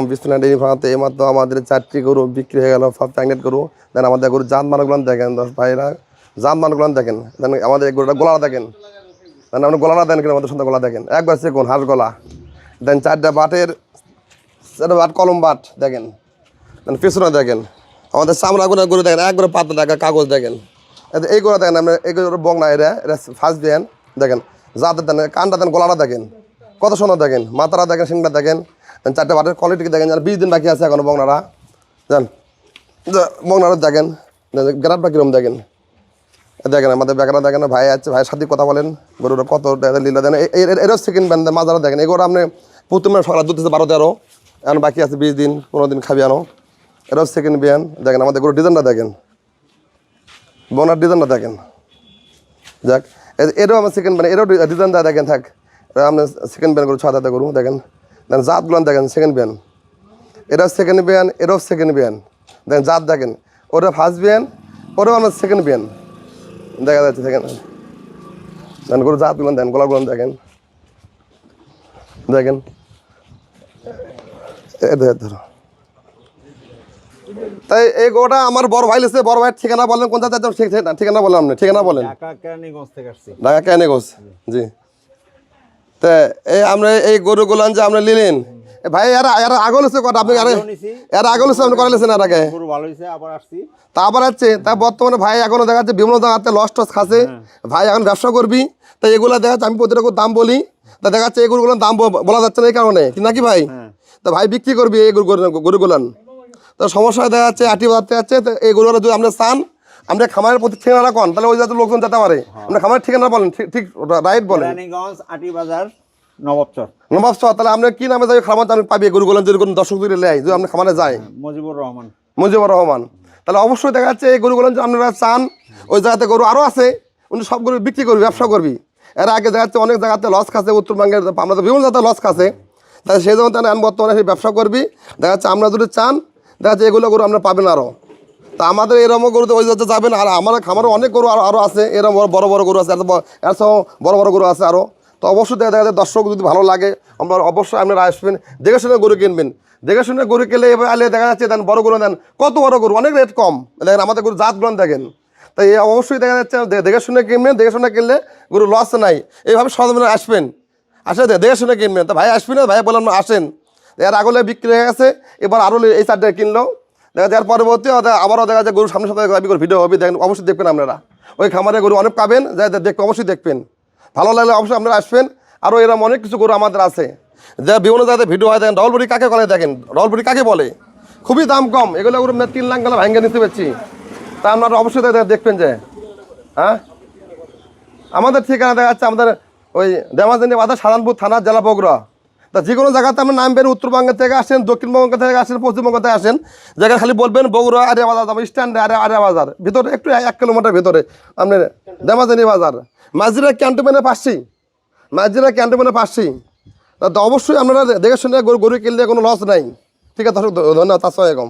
ফার্মাতে এইমাত্র আমাদের চারটি গরু বিক্রি হয়ে গেল, সব প্যাকেট গরু। দেন আমাদের গরু জাত মানগুলো দেখেন দশ ভাইরা জাত মানগুলো দেখেন। দেন আমাদের গরুটা গোলা দেখেন। দেন আপনি গোলাটা দেন কিনা আমাদের সন্ধ্যা গোলা দেখেন। একবার সে কোন হাঁস গলা। দেন চারটা বাটের, চারটা বাট, কলম বাট, দেখেন। দেন পিছনে দেখেন। আমাদের চামড়া গুলো, গরু দেখেন, একবারে পাতা দেখা, কাগজ দেখেন। এই গরু দেখেন আমরা, এই গরু বংনা এটা এটা ফার্স্ট দেন, দেখেন। জাতের দেন, কানটা দেন, গলাটা দেখেন। কত সুন্দর দেখেন, মাথাটা দেখেন, সিংটা দেখেন। চারটে বাটের কোয়ালিটি দেখেন যেন বিশ দিন বাকি আছে এখনও বংনারা। জান বংনারা দেখেন গ্রাফটা কিরম দেখেন? দেখেন, আমাদের বেকারা দেখেন, ভাই আছে, ভাইয়ের সাথে কথা বলেন গরুটা কত লীলা দেন এরও সেকেন্ড ব্যান্ড মাজারা দেখেন, এগুলো আপনি প্রথমে সকালে দুধ বারো, তেরো, এখন বাকি আছে বিশ দিন, পনেরো দিন খাবি আনো। এরও সেকেন্ড বিয়ান দেখেন, আমাদের গরুর ডিজাইনটা দেখেন। বনার ডিজাইনটা দেখেন। যাক এরও আমার সেকেন্ড ব্যান এরও ডিজাইনটা দেখেন, থাক। আপনি সেকেন্ড ব্যান্ড করুন ছ হাজার করুন দেখেন। দেখেন জাতগুলো দেখেন সেকেন্ড বিয়ান। এটাও সেকেন্ড বিয়ান এটাও সেকেন্ড বিয়ান। দেখেন জাত দেখেন ওটা ফার্স্ট বিয়ান ওটাও আমার সেকেন্ড বিয়ান। দেখা যাচ্ছে দেখেন দেন গরু জাতগুলো দেন গোলাগুলো দেখেন। দেখেন। ধরো। তাই এই গোটা আমার বড় ভাই লিখছে বড় ভাইয়ের ঠিকানা বলেন কোন জায়গায় ঠিক ঠিক- ঠিকানা বলেন আপনি ঠিকানা বলেন। ঢাকা কেরানীগঞ্জ থেকে আসছি। ঢাকা কেন গোস জি। তা এই আমরা এই গরুগুলো যে আপনি নিলেন ভাই এরা এরা আগল হচ্ছে কটা? আপনি আরে এরা আগল হচ্ছে আপনি করালেছেন আর আগে। গরু ভালো আবার আসছি। তা আবার তা বর্তমানে ভাই এখনও দেখা যাচ্ছে বিভিন্ন জায়গাতে লস টস খাচ্ছে। ভাই এখন ব্যবসা করবি। তাই এগুলো দেখা যাচ্ছে আমি প্রতিটা দাম বলি। তা দেখা যাচ্ছে এই গরুগুলোর দাম বলা যাচ্ছে না এই কারণে। নাকি ভাই? তা ভাই বিক্রি করবি এই গরু গরুগুলান। তো সমস্যা দেখা যাচ্ছে আটি বাজাতে যাচ্ছে। তো এই গরুগুলো যদি আমরা চান আমরা খামারের প্রতি ঠিকানা কন তাহলে ওই যাতে লোকজন যেতে পারে। আমরা খামারের ঠিকানা বলেন ঠিক ঠিক রাইট বলেন। আটি বাজার নবাবচর। নবাব তাহলে আপনি কি নামে যাই খামার আমি পাবি গরুগুলো যদি কোনো দর্শক যদি লেয় যদি আপনি খামারে যায় মজিবুর রহমান। মুজিবুর রহমান। তাহলে অবশ্যই দেখা যাচ্ছে এই গরুগুলো যদি আপনারা চান ওই জায়গাতে গরু আরও আছে উনি সব গরু বিক্রি করবি ব্যবসা করবি। এর আগে দেখা যাচ্ছে অনেক জায়গাতে লস খাচ্ছে উত্তরবঙ্গের আমরা তো বিভিন্ন জায়গাতে লস খাচ্ছে। তাই সেই জন্য তাহলে আমি বর্তমানে সেই ব্যবসা করবি। দেখা যাচ্ছে আমরা যদি চান দেখা যাচ্ছে এগুলো গরু আমরা পাবেন আরও তা আমাদের এরকম গরুতে ওই যাতে যাবেন আর আমার খামারও অনেক গরু আরও আরও আছে, এরম বড় বড় গরু আছে এত এর বড় বড় গরু আছে আরও তো অবশ্যই দেখা যায়, দর্শক যদি ভালো লাগে, আমরা অবশ্যই আপনারা আসবেন, দেখে শুনে গরু কিনবেন। দেখে শুনে গরু কিনলে এবার আলে দেখা যাচ্ছে, দেন বড় গরু দেন কত বড় গরু, অনেক রেট কম। দেখেন, আমাদের গরু জাতগুলো দেখেন। তাই অবশ্যই দেখা যাচ্ছে দেখে শুনে কিনবেন, দেখে শুনে কিনলে গরু লস নাই। এইভাবে সদমে আসবেন। আসে দে- দেখে শুনে কিনবেন। তা ভাই আসবেন না, ভাই বললাম আসেন। এর আগলে বিক্রি হয়ে গেছে, এবার আরও এই চারটে কিনলো। দেখা যায় এর পরবর্তী আবারও দেখা যায় গরু সামনে সাথে দাবি করে ভিডিও হবে, দেখেন, অবশ্যই দেখবেন আপনারা। ওই খামারে গরু অনেক পাবেন, যাই দেখবে অবশ্যই দেখবেন। ভালো লাগলে অবশ্যই আপনারা আসবেন, আরও এরকম অনেক কিছু গরু আমাদের আছে। যা বিভিন্ন জায়গায় ভিডিও হয়, দেখেন ডলবুড়ি কাকে বলে, দেখেন ডলবুড়ি কাকে বলে? খুবই দাম কম, এগুলো গরু তিন লাখ গেলে ভাঙ্গে নিতে পারছি। তা আপনারা অবশ্যই দেখবেন যে হ্যাঁ? আমাদের ঠিকানা দেখা যাচ্ছে আমাদের ওই দেমাজানি বাজার সাধারণপুর থানা জেলা বগুড়া। তা যে কোনো জায়গাতে আপনি নামবেন উত্তরবঙ্গ থেকে আসেন, দক্ষিণবঙ্গ থেকে আসেন, পশ্চিমবঙ্গ থেকে আসেন, জায়গায় খালি বলবেন বগুড়া আরিয়া বাজার যাব স্ট্যান্ডে আরে আরিয়া বাজার ভিতরে একটু এক কিলোমিটার ভিতরে। আপনার দেমাজানি বাজার। মাঝিরা ক্যান্টনমেন্টের পাশেই। মাঝিরা ক্যান্টনমেন্টের পাশেই। তা অবশ্যই আপনারা দেখে শুনে গরু কিনলে কোনো লস নাই। ঠিক আছে, ধন্যবাদ আসসালামাইকুম